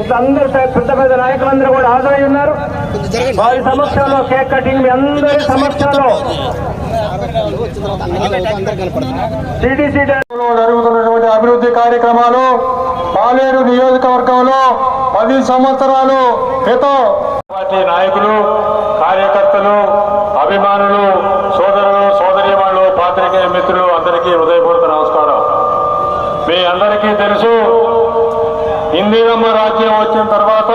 ఇట్లా అందరూ పెద్ద పెద్ద నాయకులందరూ కూడా హాజరై ఉన్నారు. వారి సమక్షంలో కేక్ కటింగ్ మీ అందరి సమక్షంలో. సిడిసి జరుగుతున్నటువంటి అభివృద్ధి కార్యక్రమాలు పాలేరు నియోజకవర్గంలో పది సంవత్సరాలు క్రితం పార్టీ నాయకులు కార్యకర్తలు అభిమానులు సోదరులు సోదరీమణులు పాత్రికేయ మిత్రులు అందరికీ హృదయపూర్వక నమస్కారం. మీ అందరికీ తెలుసు ఇందిరమ్మ రాజ్యం వచ్చిన తర్వాత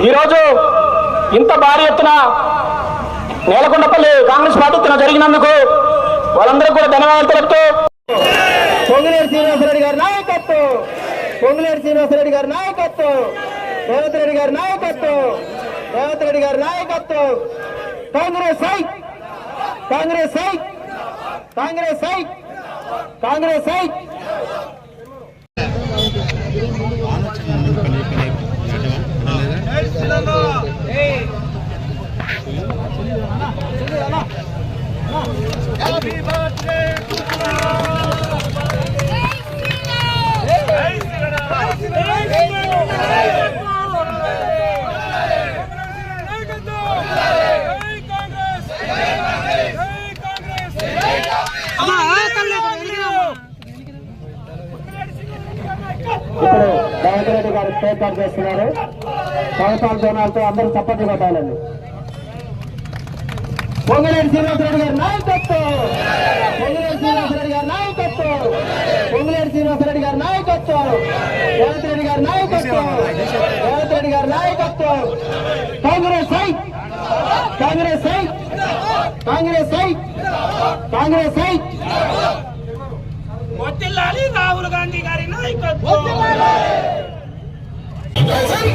ఈరోజు ఇంత భారీ ఎత్తున నేలకొండపల్లి కాంగ్రెస్ పార్టీ ఎత్తున జరిగినందుకు వాళ్ళందరూ కూడా ధన్యవాదాలు తెలుపుతూ పొంగులేరు శ్రీనివాసరెడ్డి గారి నాయకత్వం. పొంగులేరు శ్రీనివాసరెడ్డి గారి నాయకత్వం. రేవంత్ రెడ్డి గారి నాయకత్వం. రేవంత్ రెడ్డి గారి నాయకత్వం. Congress I. Congress I. Congress I. Congress I. Happy birthday, Kumaraj! Revanth చేస్తున్నారు. కవతాల జోనాలతో అందరూ చప్పట్లు కొట్టాలండి. పొంగులేటి శ్రీనివాసరెడ్డి గారు నాయకత్వం! పొంగులేటి శ్రీనివాసరెడ్డి గారు నాయకత్వం! పొంగులేటి శ్రీనివాసరెడ్డి గారు నాయకత్వం! రేవంత్ రెడ్డి గారు నాయకత్వం! రేవంత్ రెడ్డి గారు నాయకత్వం! Congress I! Congress I! Congress I! Congress I! Rahul Gandhi గారి నాయకత్వం!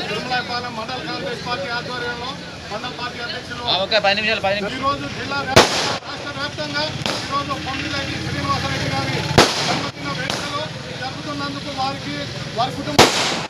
తిరుమలపాలెం మండల కాంగ్రెస్ పార్టీ ఆధ్వర్యంలో మండల పార్టీ అధ్యక్షులు ఓకే పది నిమిషాలు పది నిమిషాలు. ఈ రోజు జిల్లా వ్యాప్తంగా, రాష్ట్ర వ్యాప్తంగా ఈ రోజు పొంగిరెడ్డి శ్రీనివాసరెడ్డి గారి జన్మదిన వేడుకలు జరుపుతున్నందుకు వారికి వారి కుటుంబం